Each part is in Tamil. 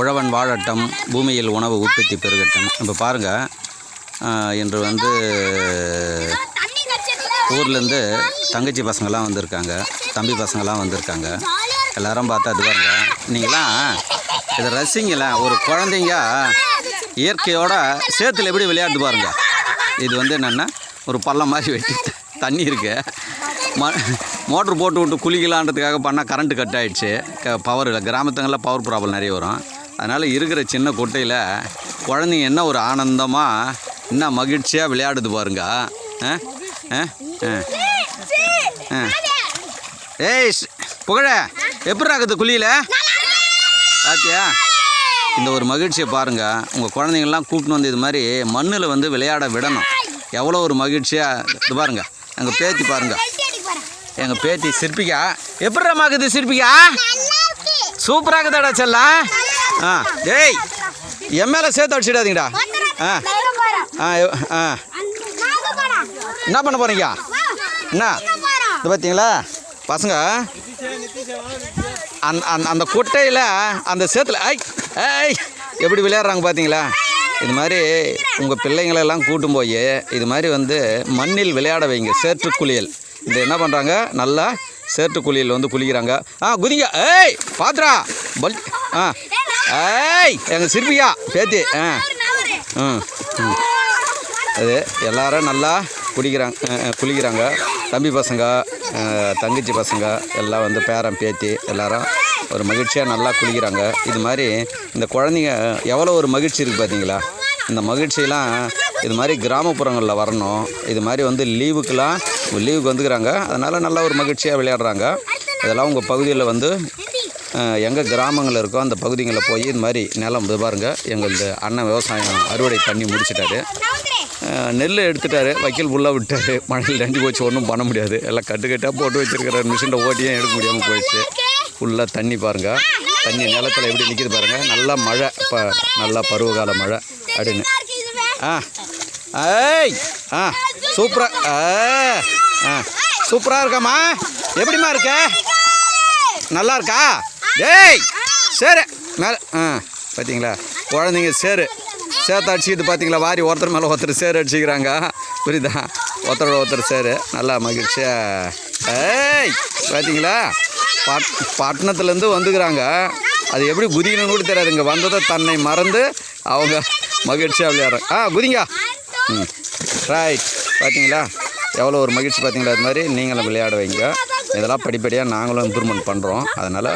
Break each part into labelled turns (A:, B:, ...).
A: உழவன் வாழட்டம் பூமியில் உணவு உற்பத்தி பெருகட்டும். இப்போ பாருங்கள் இன்று வந்து ஊர்லேருந்து தங்கச்சி பசங்கள்லாம் வந்திருக்காங்க தம்பி பசங்கள்லாம் வந்திருக்காங்க. எல்லாரும் பார்த்தா அது பாருங்க நீங்களாம் இதை ரசிங்களேன் ஒரு குழந்தைங்க இயற்கையோட சேத்துல எப்படி விளையாட்டு பாருங்க. இது வந்து என்னென்னா ஒரு பள்ளம் மாதிரி வெட்டி தண்ணி இருக்குது ம மோட்ரு போட்டு விட்டு குளிக்கலான்றதுக்காக பண்ணால் கரண்ட்டு கட் ஆகிடுச்சு க பவர் இல்லை கிராமத்துங்களில் பவர் ப்ராப்ளம் நிறைய வரும். அதனால் இருக்கிற சின்ன குட்டையில் குழந்தைங்க என்ன ஒரு ஆனந்தமாக என்ன மகிழ்ச்சியாக விளையாடுது பாருங்க. ஆ? ஏய் புகழ எப்படி இருக்குது குழியில்? பாத்தியா? இந்த ஒரு மகிழ்ச்சியை பாருங்கள் உங்கள் குழந்தைங்கள்லாம் கூப்பிட்டு வந்து இது மாதிரி மண்ணில் வந்து விளையாட விடணும். எவ்வளோ ஒரு மகிழ்ச்சியாக இது பாருங்க. எங்கள் பேத்தி பாருங்க. எங்கள் பேத்தி சிற்பிகா. எப்படி இருக்குது சிற்பிகா? சூப்பராக இருக்குதாடா செல்லாம் ஆ டேய் என் மேலே சேர்த்து அடிச்சிடாதீங்கடா. ஆ ஆ ஆ. என்ன பண்ண போகிறீங்க என்ன? இது பார்த்தீங்களா பசங்க அந் அந்த அந்த குட்டையில் அந்த சேத்துல ஐய் ஐய் எப்படி விளையாடுறாங்க பார்த்தீங்களா இது மாதிரி உங்கள் பிள்ளைங்களெல்லாம் கூட்டும் போய் இது மாதிரி வந்து மண்ணில் விளையாட வைங்க சேற்று குளியல். இது என்ன பண்ணுறாங்க நல்லா சேற்று குளியல் வந்து குளிக்கிறாங்க. ஆ குதிங்க. ஏய் பாத்ரா பல் ஆ. ஏய் எங்கள் சிற்பியா பேத்தி. ஆ. ம் அது எல்லாரும் நல்லா குடிக்கிறாங்க குளிக்கிறாங்க. தம்பி பசங்க தங்கச்சி பசங்க எல்லாம் வந்து பேரன் பேத்தி எல்லாரும் ஒரு மகிழ்ச்சியாக நல்லா குளிக்கிறாங்க. இது மாதிரி இந்த குழந்தைங்க எவ்வளோ ஒரு மகிழ்ச்சி இருக்குது பார்த்தீங்களா இந்த மகிழ்ச்சியெல்லாம் இது மாதிரி கிராமப்புறங்களில் வரணும். இது மாதிரி வந்து லீவுக்கெலாம் லீவுக்கு வந்துக்கிறாங்க. அதனால் நல்லா ஒரு மகிழ்ச்சியாக விளையாடுறாங்க. இதெல்லாம் உங்கள் பகுதியில் வந்து எங்கள் கிராமங்கள் இருக்கோ அந்த பகுதிகளில் போய் இது மாதிரி நிலம் இது பாருங்க எங்களது அண்ணன் விவசாயம் அறுவடை பண்ணி முடிச்சிட்டாரு. நெல் எடுத்துட்டாரு வைக்கல் உள்ளே விட்டாரு. மழையில் நஞ்சு போச்சு ஒன்றும் பண்ண முடியாது. எல்லாம் கட்டுக்கட்டாக போட்டு வச்சிருக்கிற மிஷினில் ஓட்டியும் எடுக்க முடியாமல் போயிடுச்சு. ஃபுல்லாக தண்ணி பாருங்கள் தண்ணி நிலத்தில் எப்படி நிற்கிது பாருங்கள் நல்லா மழை இப்போ நல்லா பருவகால மழை. அப்படின்னு. ஆ ஏய் ஆ சூப்பராக ஆ ஆ சூப்பராக இருக்காம்மா. எப்படிம்மா இருக்க? நல்லா இருக்கா? டேய் சரி. மேலே ஆ பார்த்தீங்களா குழந்தைங்க சேரு. சேர்த்து அடிச்சுக்கிட்டு பார்த்தீங்களா வாரி ஒருத்தர் மேலே ஒருத்தர் சேர் அடிச்சுக்கிறாங்க. புரியுதா? ஒருத்தரோட ஒருத்தர் சேரு. நல்லா மகிழ்ச்சியா. ஏய் பார்த்தீங்களா பட் பட்டணத்துலேருந்து வந்துக்கிறாங்க. அது எப்படி குதிக்கணும்னு கூட தெரியாது. இங்கே வந்ததை தன்னை மறந்து அவங்க மகிழ்ச்சியாக விளையாடுறாங்க. ஆ குதிங்க. ம் ரைட் பார்த்தீங்களா எவ்வளோ ஒரு மகிழ்ச்சி பார்த்தீங்களா அது மாதிரி நீங்களும் விளையாட வைங்க இதெல்லாம் படிப்படியாக நாங்களும் இம்ப்ரூவ்மெண்ட் பண்ணுறோம் அதனால்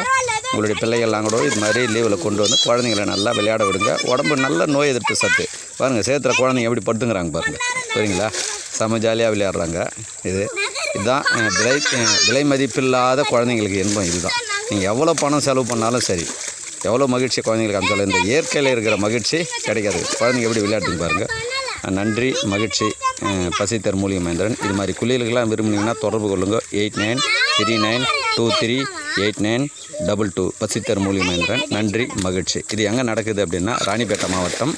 A: உங்களுடைய பிள்ளைகள்லாம் கூட இது மாதிரி லீவில் கொண்டு வந்து குழந்தைங்கள நல்லா விளையாட விடுங்க. உடம்பு நல்ல நோய் எதிர்ப்பு சத்து. பாருங்கள் சேத்துல குழந்தைங்க எப்படி படுத்துங்கிறாங்க பாருங்கள் சரிங்களா? செம ஜாலியாக விளையாடுறாங்க. இது இதுதான் விலை விலை மதிப்பில்லாத குழந்தைங்களுக்கு இன்பம் இதுதான். நீங்கள் எவ்வளோ பணம் செலவு பண்ணாலும் சரி எவ்வளோ மகிழ்ச்சி குழந்தைங்களுக்கு அந்த இந்த இயற்கையில் இருக்கிற மகிழ்ச்சி கிடைக்காது. குழந்தைங்க எப்படி விளையாட்டுங்க பாருங்கள் நன்றி மகிழ்ச்சி பசித்தர் மூலிகை மகேந்திரன். இது மாதிரி குளியல்கள்லாம் விரும்புனீங்கன்னா தொடர்பு கொள்ளுங்கள் eight nine three nine two three eight nine double two பசித்தர் மூலிகை மகேந்திரன். நன்றி மகிழ்ச்சி. இது எங்கே நடக்குது அப்படின்னா ராணிப்பேட்டை மாவட்டம்.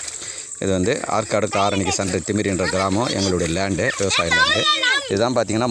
A: இது வந்து ஆற்காடு ஆரணிக்கு சண்டை திமிரின்ற கிராமம் எங்களுடைய லேண்டு விவசாய லேண்டு இதுதான் பார்த்தீங்கன்னா